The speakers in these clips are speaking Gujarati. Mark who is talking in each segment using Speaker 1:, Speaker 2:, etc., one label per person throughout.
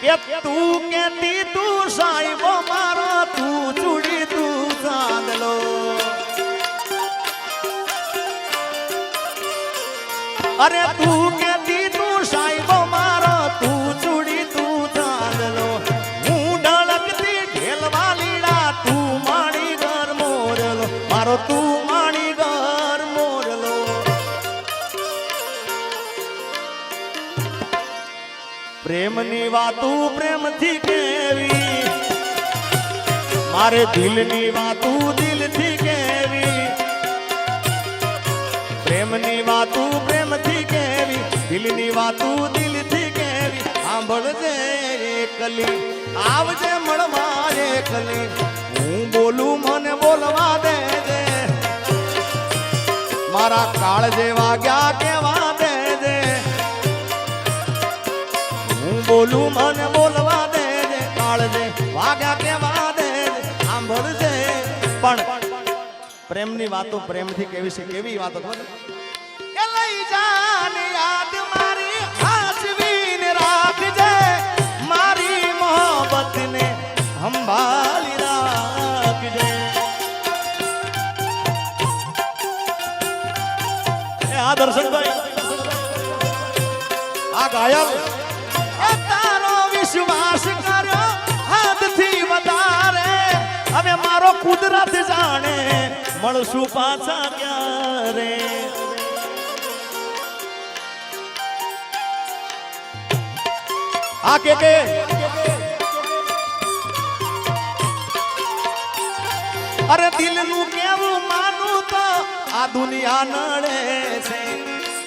Speaker 1: કે તું કેતી તું સાહેબો મારો તું ચૂડી તું સાંદલો. અરે તું કેતી પ્રેમની વાતું પ્રેમથી કેવી? મારે દિલની વાતું દિલથી કેવી? પ્રેમની વાતું પ્રેમથી કેવી? દિલની વાતું દિલથી કેવી? સાંભળજે એકલી, આવજે મળવા એકલી. હું બોલું, મને બોલવા દેજે. મારા કાળ જેવા ગયા, કેવા દેજે બોલું મને બોલવા દે જે કાળજે વાગ્યા કેવા દે સાંભળજે. પણ પ્રેમની વાતો પ્રેમથી કેવી છે, કેવી વાતો ખબર? કે લઈ જાન યાદ મારી હાસવીને રાખજે, મારી મોહબ્બતને સંભાળી રાખજે. આ દર્શનભાઈ, આ ગાયક મળશું પાછા ક્યારે? આ કે કે? અરે દિલનું કેવું માનું તો આ દુનિયા નડે છે.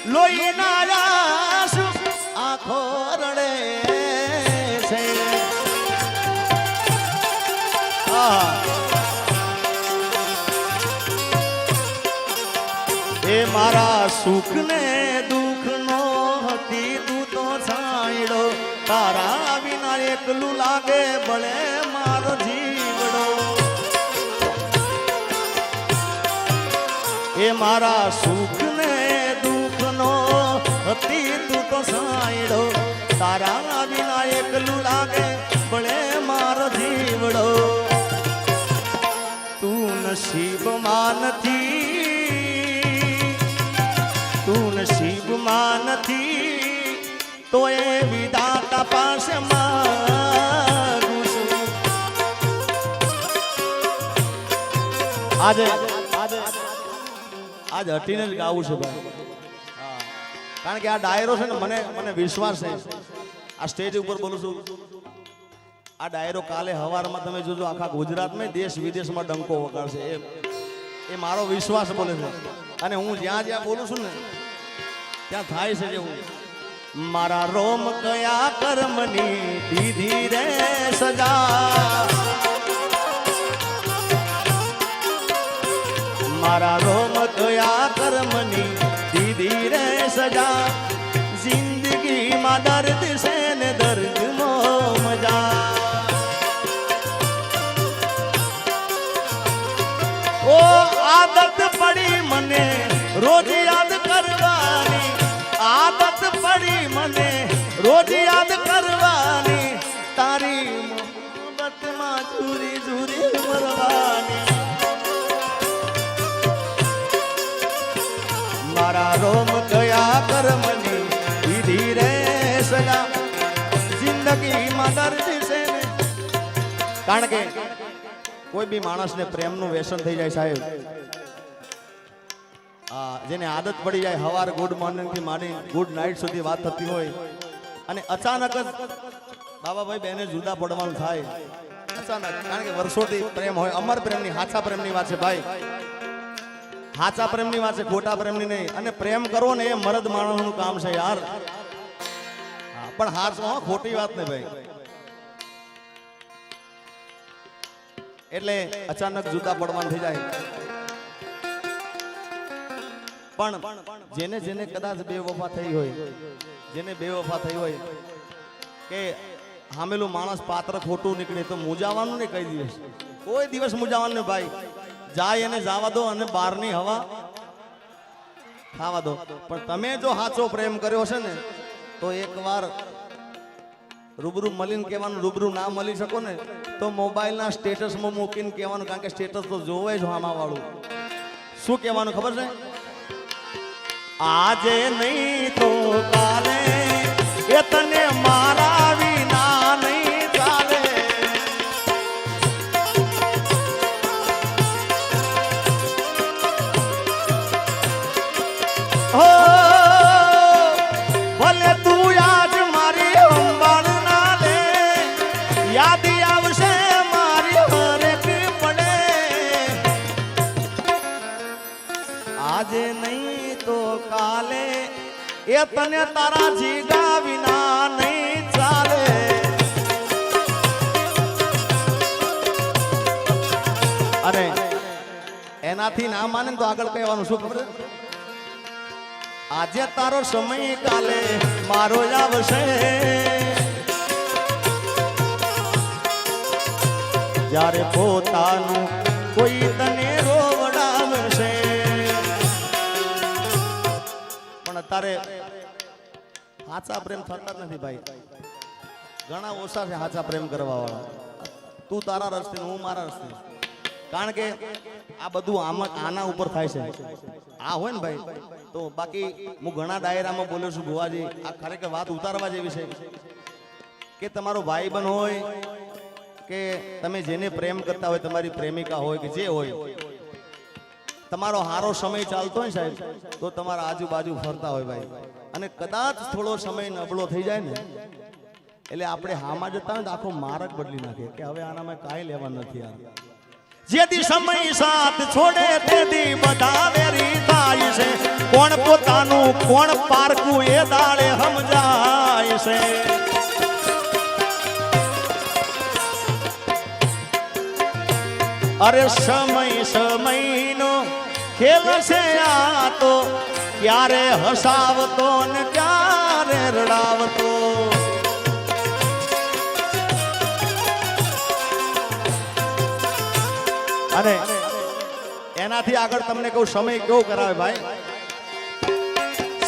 Speaker 1: લોહીના આંસુ આખો રડે છે. આહા. એ મારા સુખ ને દુઃખ નો હતી તું તો છાંયડો તારા વિના એકલું લાગે ભલે મારો જીવડો. એ મારા સુખ તો એ વિધાતા પાસે માગું છું. આજે આજે હટીને જ ગાવું છું ભાઈ. કારણ કે આ ડાયરો છે ને, મને મને વિશ્વાસ છે. આ સ્ટેજ ઉપર બોલું છું. આ ડાયરો કાલે હવારમાં તમે જોજો, આખા ગુજરાતમાં દેશ વિદેશમાં ડંકો વગાડશે. એ એ મારો વિશ્વાસ બોલે છે. અને હું જ્યાં જ્યાં બોલું છું ને, ત્યાં થાય છે જેવું મારા રોમ કયા કર્મની દીધી રે સજા? મારા રોમ કયા કર્મની દીધી રે સજા? કારણ કે કોઈ બી માણસને પ્રેમનું વ્યસન થઈ જાય સાહેબ. આ જેને આદત પડી જાય હવાર ગુડ મોર્નિંગથી માંડી ગુડ નાઇટ સુધી વાત થતી હોય. અને અચાનક જ બાબાભાઈ બેને જુદા પડવાનું થાય. અચાનક, કારણ કે વર્ષોથી પ્રેમ હોય. અમર પ્રેમની, હાચા પ્રેમની વાત છે ભાઈ. હાચા પ્રેમની વાત છે, ખોટા પ્રેમની નહીં. અને પ્રેમ કરો ને એ મરદ માણસનું કામ છે યાર. પણ હાર ખોટી વાત ને ભાઈ. એટલે અચાનક જુદા પડવાનું થઈ જાય. પણ જેને જેને કદાચ બેવફા થઈ હોય, જેને બેવફા થઈ હોય, કે હામેલું માણસ પાત્ર ખોટું નીકળે તો મૂજાવાનું ને કઈ દિવસ? કોઈ દિવસ મૂજાવાનું ને ભાઈ. જાય એને જવા દો અને બહારની હવા ખાવા દો. પણ તમે જો સાચો પ્રેમ કર્યો છે ને, તો એકવાર રૂબરૂ મળીને કહેવાનું, રૂબરૂ ના મળી શકો ને, તો મોબાઈલના સ્ટેટસમાં મૂકીને કહેવાનું, કારણ કે સ્ટેટસ તો જોવે જ આમાં વાળું શું કહેવાનું ખબર છે? આજે નહીં તો કાલે, એ તને મારા એ તને તારા જીગા વિના નહીં ચાલે. અરે એનાથી ના માને તો આગળ કહેવાનું શું ખબર આજે તારો સમય કાલે મારો આવશે. જ્યારે પોતાનું કોઈ તને રોવડાવશે. પણ અત્યારે સાચા પ્રેમ થતા નથી ભાઈ. ઘણા ઓછા છે સાચા પ્રેમ કરવા વાળા તું તારા રસ્તે હું મારા રસ્તે કારણ કે આ બધું આમાં આના ઉપર થાય છે. આ હોય ને ભાઈ, તો બાકી હું ઘણા ડાયરામાં બોલ્યો છું ગોવાજી આ ખરેખર વાત ઉતારવા જેવી છે. કે તમારો ભાઈબંધ હોય, કે તમે જેને પ્રેમ કરતા હોય, તમારી પ્રેમિકા હોય, કે જે હોય. તમારો હારો સમય ચાલતો હોય સાહેબ, તો તમારા આજુબાજુ ફરતા હોય ભાઈ. અને કદાચ થોડો સમય નબળો થઈ જાય ને, એટલે આપણે હામાં જતા હોય આખો માર્ગ બદલી નાખે કે હવે આનામાં કાંઈ લેવા નથી આ જેથી સમય સાથ છોડે તેથી બધા વેરી થાય છે. કોણ પોતાનું, કોણ પારકું એ દાળે સમજાય છે. અરે સમય સમયનો ખેલ છે આ તો. ક્યારે હસાવતો ને ક્યારે રડાવતો. અને એનાથી આગળ તમને કહું, સમય કેવો કરાવે ભાઈ?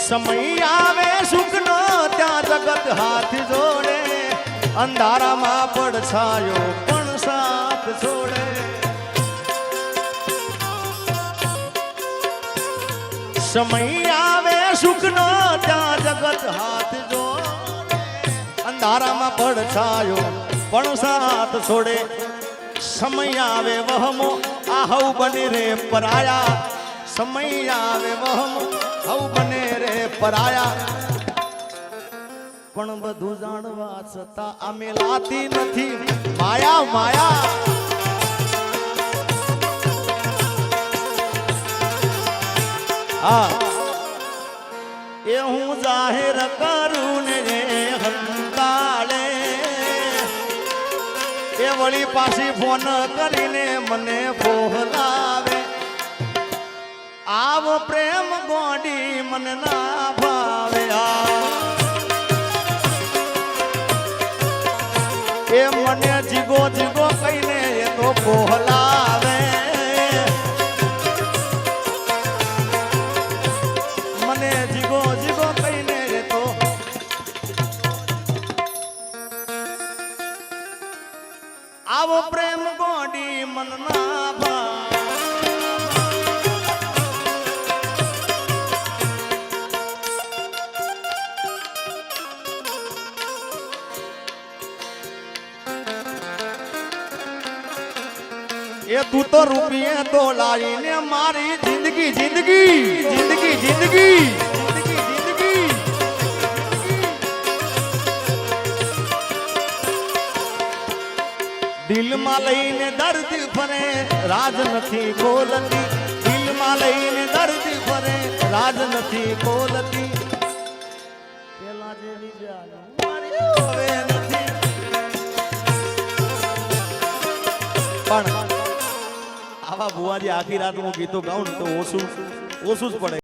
Speaker 1: સમય આવે સુખનો, ત્યાં જગત હાથ જોડે. અંધારામાં પડછાયો પણ સાથ છોડે સમય આવે, સુખનો ત્યાં જગત હાથ જો અંધારામાં પડછાયો, પણ સાથ છોડે. સમય આવે વહમો આ હવ બને રે પરાયા. સમય આવે વહમો હવ બને રે પરાયા. પણ બધું જાણવા છતાં આ મેલાતી નથી. માયા માયા. એ હું જાહેર કરું ને હંતાળે. એ વળી પાછી ફોન કરીને મને બોલાવે આવો પ્રેમ ગોડી મને ના ભાવે. એ મને જીગો જીગો કહીને એ તો બોલાવે આવો પ્રેમ ગોડી મનના ભા એ તું તો રૂપિયે તો લાવીને મારી જિંદગી જિંદગી જિંદગી જિંદગી. દિલમાં લઈને દર્દ ફરે, રાજ નથી બોલતી. દિલમાં લઈને દર્દ ફરે, રાજ નથી બોલતી. પેલા જેવી હવે નથી પણ આવા બુવાજી આખી રાત હું ગીતો ગાઉં ને તો ઓછું ઓછું જ પડે.